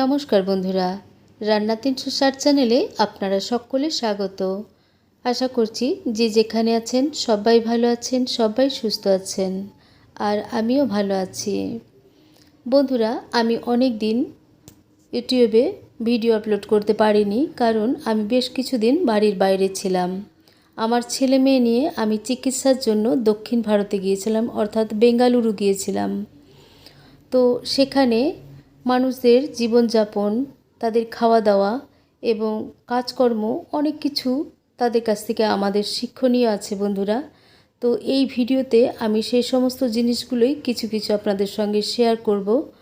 নমস্কার বন্ধুরা, রান্না তিনশো ষাট চ্যানেলে আপনারা সকলে স্বাগত। আশা করছি যে যেখানে আছেন সবাই ভালো আছেন, সবাই সুস্থ আছেন, আর আমিও ভালো আছি। বন্ধুরা, আমি অনেক দিন ইউটিউবে ভিডিও আপলোড করতে পারিনি, কারণ আমি বেশ কিছুদিন বাড়ির বাইরে ছিলাম। আমার ছেলে মেয়ে নিয়ে আমি চিকিৎসার জন্য দক্ষিণ ভারতে গিয়েছিলাম, অর্থাৎ বেঙ্গালুরু গিয়েছিলাম। তো সেখানে মানুষদের জীবনযাপন, তাদের খাওয়া দাওয়া এবং কাজকর্ম অনেক কিছু তাদের কাছ থেকে আমাদের শিক্ষণীয় আছে বন্ধুরা। তো এই ভিডিওতে আমি সেই সমস্ত জিনিসগুলোই কিছু কিছু আপনাদের সঙ্গে শেয়ার করব।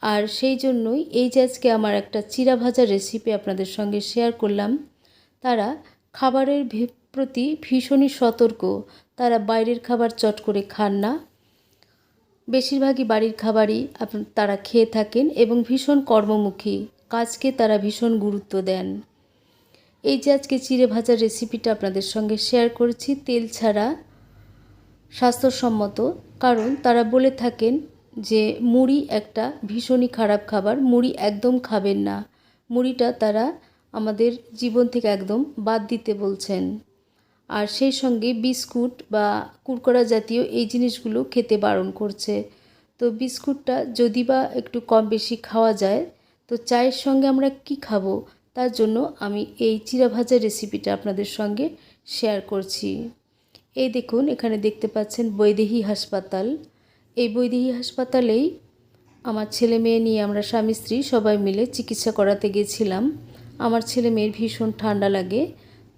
আর সেই জন্যই এই যে আজকে আমার একটা চিরা ভাজা রেসিপি আপনাদের সঙ্গে শেয়ার করলাম, তারা খাবারের প্রতি ভীষণই সতর্ক। তারা বাইরের খাবার চট করে খান না। বেশিরভাগই বাড়ির খাবারই তারা খেয়ে থাকেন এবং ভীষণ কর্মমুখী। কাজকে তারা ভীষণ গুরুত্ব দেন। এই যে আজকে চিড়ে ভাজার রেসিপিটা আপনাদের সঙ্গে শেয়ার করেছি, তেল ছাড়া স্বাস্থ্যসম্মত, কারণ তারা বলে থাকেন যে মুড়ি একটা ভীষণই খারাপ খাবার, মুড়ি একদম খাবেন না। মুড়িটা তারা আমাদের জীবন থেকে একদম বাদ দিতে বলছেন। আর সেই সঙ্গে বিস্কুট বা কুরকড়া জাতীয় এই জিনিসগুলো খেতে বারণ করছে। তো বিস্কুটটা যদি বা একটু কম বেশি খাওয়া যায়, তো চায়ের সঙ্গে আমরা কি খাব? তার জন্য আমি এই চিরা ভাজা রেসিপিটা আপনাদের সঙ্গে শেয়ার করছি। এই দেখুন, এখানে দেখতে পাচ্ছেন বৈদেহী হাসপাতাল। এই বৈদেহী হাসপাতালেই আমার ছেলে মেয়ে নিয়ে আমরা স্বামী স্ত্রী সবাই মিলে চিকিৎসা করাতে গেছিলাম। আমার ছেলে মেয়ের ভীষণ ঠান্ডা লাগে।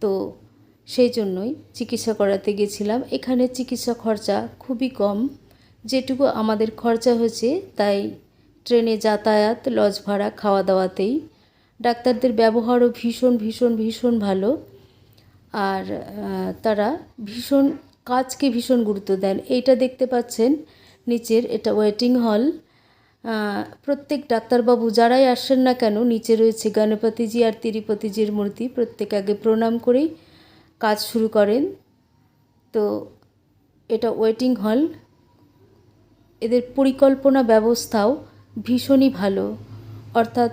তো সেই জন্যই চিকিৎসা করাতে গেছিলাম। এখানে চিকিৎসা খরচা খুবই কম। যেটুকু আমাদের খরচা হয়েছে, তাই ট্রেনে যাতায়াত, লজ ভাড়া খাওয়া দাওয়াতেই ডাক্তারদের ব্যবহারও ভীষণ ভীষণ ভীষণ ভালো। আর তারা ভীষণ, কাজকে ভীষণ গুরুত্ব দেন। এইটা দেখতে পাচ্ছেন নিচের, এটা ওয়েটিং হল। প্রত্যেক ডাক্তারবাবু যারাই আসেন না কেন, নিচে রয়েছে গণপতিজি আর তিরুপতিজির মূর্তি। প্রত্যেক আগে প্রণাম করেই কাজ শুরু করেন। তো এটা ওয়েটিং হল। এদের পরিকল্পনা ব্যবস্থাও ভীষণই ভালো। অর্থাৎ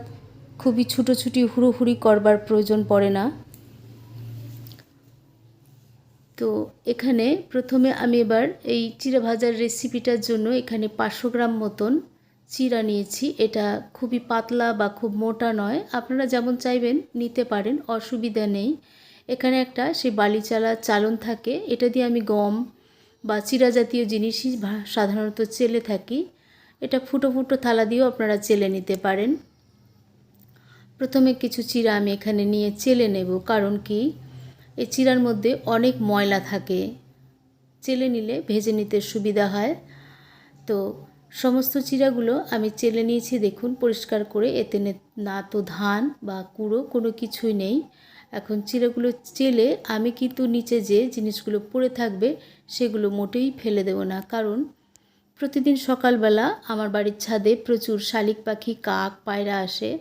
খুবই ছুটোছুটি, হুড়োহুড়ি করবার প্রয়োজন পড়ে না। তো এখানে প্রথমে আমি এবার এই চিড়া ভাজার রেসিপিটার জন্য এখানে পাঁচশো গ্রাম মতন চিরা নিয়েছি। এটা খুবই পাতলা বা খুব মোটা নয়। আপনারা যেমন চাইবেন নিতে পারেন, অসুবিধা নেই। এখানে একটা সেই বালিচালা চালন থাকে। এটা দিয়ে আমি গম বা চিরা জাতীয় জিনিসই সাধারণত চেলে থাকি। এটা ফুটো ফুটো থালা দিয়েও আপনারা চেলে নিতে পারেন। প্রথমে কিছু চিরা আমি এখানে নিয়ে চেলে নেব, কারণ কি? এই চিড়ার মধ্যে অনেক ময়লা থাকে। চেলে নিলে ভেজে নিতে সুবিধা হয়। তো সমস্ত চিড়াগুলো আমি চেলে নিয়েছি, দেখুন, পরিষ্কার করে। এতে না তো ধান বা কুড়ো কোনো কিছুই নেই। এখন চিড়াগুলো চেলে আমি কিন্তু নিচে যে জিনিসগুলো পড়ে থাকবে সেগুলো মোটেই ফেলে দেবো না। কারণ প্রতিদিন সকালবেলা আমার বাড়ির ছাদে প্রচুর শালিক পাখি, কাক, পায়রা আসে।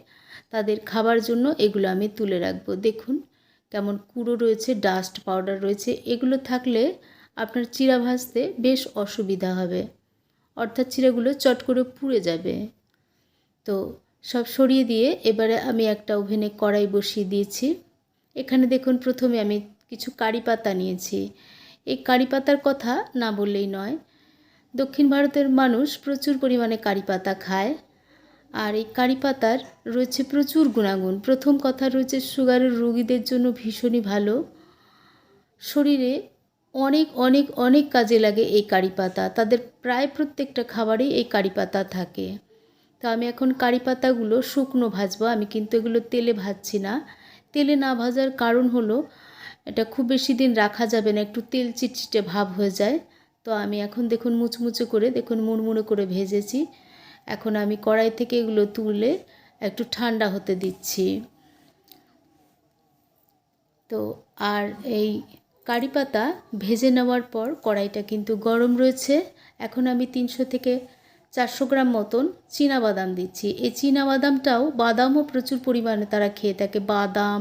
তাদের খাবার জন্য এগুলো আমি তুলে রাখব। দেখুন কেমন কুড়ো রয়েছে, ডাস্ট পাউডার রয়েছে। এগুলো থাকলে আপনার চিড়া ভাজতে বেশ অসুবিধা হবে। অর্থাৎ চিড়াগুলো চট করে পুড়ে যাবে। তো সব সরিয়ে দিয়ে এবারে আমি একটা ওভেনে কড়াই বসিয়ে দিয়েছি। এখানে দেখুন প্রথমে আমি কিছু কারি পাতা নিয়েছি। এই কারি পাতার কথা না বললেই নয়। দক্ষিণ ভারতের মানুষ প্রচুর পরিমাণে কারি পাতা খায়। আর এই কারি পাতার রয়েছে প্রচুর গুণাগুণ। প্রথম কথা রয়েছে সুগারের রোগীদের জন্য ভীষণই ভালো। শরীরে অনেক অনেক অনেক কাজে লাগে এই কারি পাতা। তাদের প্রায় প্রত্যেকটা খাবারেই এই কারি পাতা থাকে। তো আমি এখন কারি পাতাগুলো শুকনো ভাজবো। আমি কিন্তু এগুলো তেলে ভাজছি না। তেলে না ভাজার কারণ হলো, এটা খুব বেশি দিন রাখা যাবে না, একটু তেল চিটচিটে ভাব হয়ে যায়। তো আমি এখন দেখুন মুচমুচে করে, দেখুন মুড়মুড়ে করে ভেজেছি। এখন আমি কড়াই থেকে এগুলো তুলে একটু ঠান্ডা হতে দিচ্ছি। তো আর এই কারি পাতা ভেজে নেওয়ার পর কড়াইটা কিন্তু গরম রয়েছে। এখন আমি তিনশো থেকে চারশো গ্রাম মতন বাদাম দিচ্ছি। এই বাদামটাও বাদামও প্রচুর পরিমাণে তারা খেয়ে থাকে। বাদাম,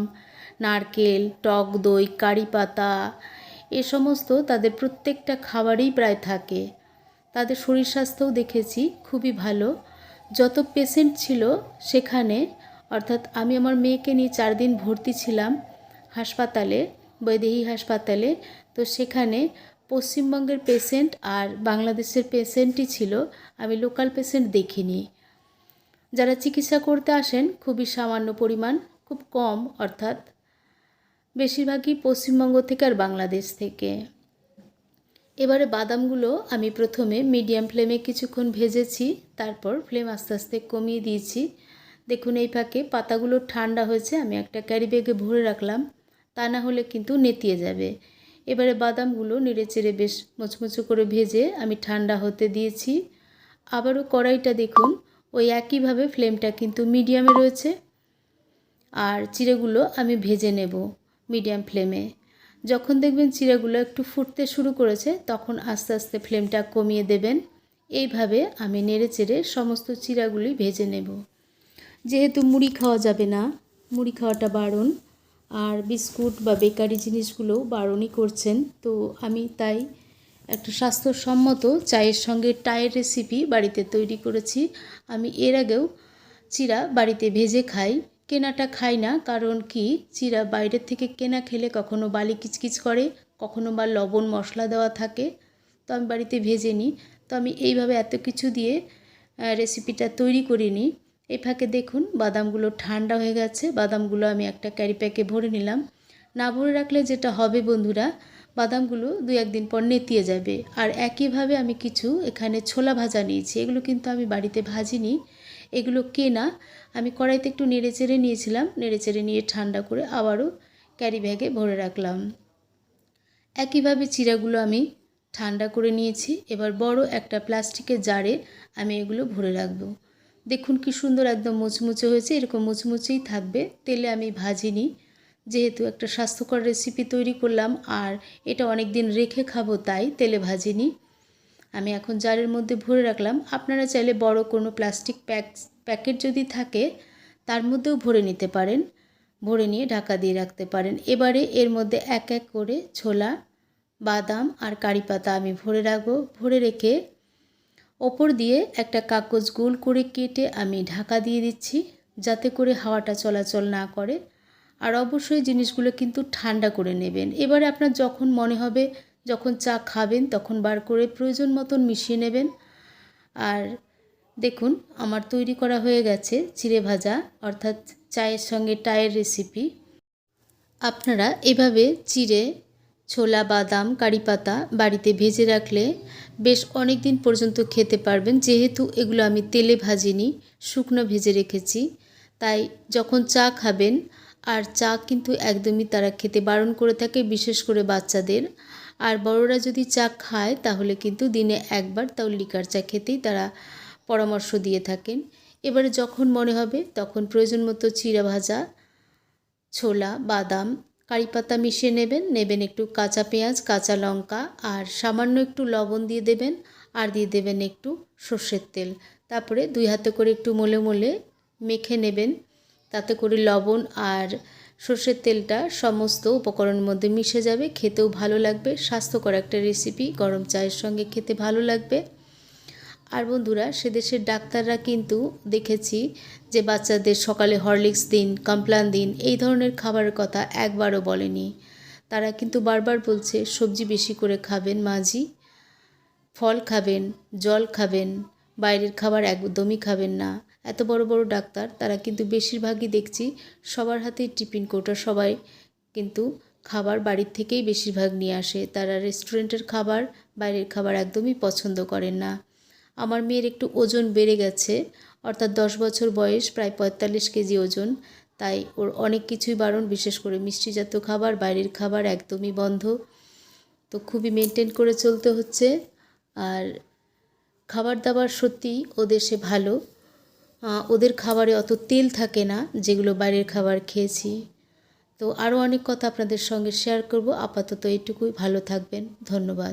নারকেল, টক দই, কারি পাতা, এ সমস্ত তাদের প্রত্যেকটা খাবারেই প্রায় থাকে। তাদের শরীর স্বাস্থ্যও দেখেছি খুবই ভালো। যত পেশেন্ট ছিল সেখানে, অর্থাৎ আমি আমার মেয়েকে নিয়ে চার দিন ভর্তি ছিলাম হাসপাতালে, বৈদেহী হাসপাতালে, তো সেখানে পশ্চিমবঙ্গের পেশেন্ট আর বাংলাদেশের পেশেন্টই ছিল। আমি লোকাল পেশেন্ট দেখিনি। যারা চিকিৎসা করতে আসেন, খুবই সামান্য পরিমাণ, খুব কম অর্থাৎ বেশিরভাগই পশ্চিমবঙ্গ থেকে আর বাংলাদেশ থেকে। এবারে বাদামগুলো আমি প্রথমে মিডিয়াম ফ্লেমে কিছুক্ষণ ভেজেছি, তারপর ফ্লেম আস্তে আস্তে কমিয়ে দিয়েছি। দেখুন এই ফাঁকে পাতাগুলো ঠান্ডা হয়েছে, আমি একটা ক্যারি ব্যাগে ভরে রাখলাম, তা না হলে কিন্তু নেতিয়ে যাবে। এবারে বাদামগুলো নেড়ে চেড়ে বেশ মুচমুচো করে ভেজে আমি ঠান্ডা হতে দিয়েছি। আবারও কড়াইটা দেখুন, ওই একইভাবে ফ্লেমটা কিন্তু মিডিয়ামে রয়েছে। আর চিড়েগুলো আমি ভেজে নেব মিডিয়াম ফ্লেমে। যখন দেখবেন চিড়েগুলো একটু ফুটতে শুরু করেছে, তখন আস্তে আস্তে ফ্লেমটা কমিয়ে দেবেন। এইভাবে আমি নেড়ে চেড়ে সমস্ত চিড়াগুলি ভেজে নেব। যেহেতু মুড়ি খাওয়া যাবে না, মুড়ি খাওয়াটা বারণ। আর বিস্কুট বা বেকারি জিনিসগুলো বারণই করছেন। তো আমি তাই একটা স্বাস্থ্যসম্মত চায়ের সঙ্গে টায়ের রেসিপি বাড়িতে তৈরি করেছি। আমি এর আগেও চিরা বাড়িতে ভেজে খাই। কেনাটা খাই না, কারণ কি? চিরা বাইরের থেকে কেনা খেলে কখনো বালি কিচকিচ করে, কখনো বা লবণ মশলা দেওয়া থাকে। তো আমি বাড়িতে ভেজে নিই। তো আমি এইভাবে এত কিছু দিয়ে রেসিপিটা তৈরি করিনি। এই ফাঁকে দেখুন, বাদামগুলো ঠান্ডা হয়ে গেছে। বাদামগুলো আমি একটা ক্যারি প্যাকে ভরে নিলাম। না ভরে রাখলে যেটা হবে বন্ধুরা, বাদামগুলো দু একদিন পর নেতিয়ে যাবে। আর একইভাবে আমি কিছু এখানে ছোলা ভাজা নিয়েছি। এগুলো কিন্তু আমি বাড়িতে ভাজিনি। এগুলো কেনা। আমি কড়াইতে একটু নেড়ে চেড়ে নিয়েছিলাম। নেড়ে চেড়ে নিয়ে ঠান্ডা করে আবারও ক্যারি ব্যাগে ভরে রাখলাম। একইভাবে চিরাগুলো আমি ঠান্ডা করে নিয়েছি। এবার বড় একটা প্লাস্টিকের জারে আমি এগুলো ভরে রাখব। দেখুন কি সুন্দর একদম মুচমুচে হয়েছে, এরকম মুচমুচেই থাকবে। তেলে আমি ভাজিনি, যেহেতু একটা স্বাস্থ্যকর রেসিপি তৈরি করলাম, আর এটা অনেক দিন রেখে খাব, তাই তেলে ভাজিনি। আমি এখন জারের মধ্যে ভরে রাখলাম। আপনারা চাইলে বড় কোনো প্লাস্টিক প্যাক প্যাকেট যদি থাকে, তার মধ্যেও ভরে নিতে পারেন। ভরে নিয়ে ঢাকা দিয়ে রাখতে পারেন। এবারে এর মধ্যে এক এক করে ছোলা, বাদাম আর কারি পাতা আমি ভরে রাখব। ভরে রেখে ওপর দিয়ে একটা কাগজ গোল করে কেটে আমি ঢাকা দিয়ে দিচ্ছি, যাতে করে হাওয়াটা চলাচল না করে। আর অবশ্যই জিনিসগুলো কিন্তু ঠান্ডা করে নেবেন। এবারে আপনার যখন মনে হবে, যখন চা খাবেন, তখন বার করে প্রয়োজন মতন মিশিয়ে নেবেন। আর দেখুন, আমার তৈরি করা হয়ে গেছে চিড়ে ভাজা, অর্থাৎ চায়ের সঙ্গে টায়ের রেসিপি। আপনারা এভাবে চিড়ে, ছোলা, বাদাম, কারি পাতা বাড়িতে ভেজে রাখলে বেশ অনেক দিন পর্যন্ত খেতে পারবেন। যেহেতু এগুলো আমি তেলে ভাজিনি, শুকনো ভেজে রেখেছি। তাই যখন চা খাবেন, আর চা কিন্তু একদমই তারা খেতে বারণ করে থাকে, বিশেষ করে বাচ্চাদের। আর বড়রা যদি চা খায়, তাহলে কিন্তু দিনে একবার তাও লিকার চা খেতেই তারা পরামর্শ দিয়ে থাকেন। এবারে যখন মনে হবে, তখন প্রয়োজন মতো চিরা ভাজা ছোলা, বাদাম কারি পাতা মিশিয়ে নেবেন নেবেন একটু কাঁচা পেঁয়াজ, কাঁচা লঙ্কা, আর সামান্য একটু লবণ দিয়ে দেবেন, আর দিয়ে দেবেন একটু সর্ষের তেল। তারপরে দুই হাতে করে একটু মলে মলে মেখে নেবেন। তাতে করে লবণ আর সর্ষের তেলটা সমস্ত উপকরণের মধ্যে মিশে যাবে। খেতেও ভালো লাগবে। স্বাস্থ্যকর একটা রেসিপি গরম চায়ের সঙ্গে খেতে ভালো লাগবে। আর বন্ধুরা, সে দেশের ডাক্তাররা কিন্তু দেখেছি যে বাচ্চাদের সকালে হরলিক্স দিন, কমপ্লান দিন, এই ধরনের খাবারের কথা একবারও বলেনি। তারা কিন্তু বারবার বলছে, সবজি বেশি করে খাবেন মাঝি, ফল খাবেন, জল খাবেন, বাইরের খাবার একদমই খাবেন না। এত বড় বড় ডাক্তার, তারা কিন্তু বেশিরভাগই দেখছি সবার হাতেই টিফিন কোটা সবাই কিন্তু খাবার বাড়ির থেকেই বেশিরভাগ নিয়ে আসে। তারা রেস্টুরেন্টের খাবার, বাইরের খাবার একদমই পছন্দ করেন না। আমার মেয়ের একটু ওজন বেড়ে গেছে, অর্থাৎ দশ বছর বয়স, প্রায় পঁয়তাল্লিশ কেজি ওজন। তাই ওর অনেক কিছুই বারণ, বিশেষ করে মিষ্টিজাত খাবার, বাইরের খাবার একদমই বন্ধ। তো খুবই মেনটেন করে চলতে হচ্ছে। আর খাবার দাবার সত্যি ও দেশে ভালো। ওদের খাবারে অত তেল থাকে না, যেগুলো বাইরের খাবার খেয়েছি। তো আরও অনেক কথা আপনাদের সঙ্গে শেয়ার করব। আপাতত এটুকুই ভালো থাকবেন। ধন্যবাদ।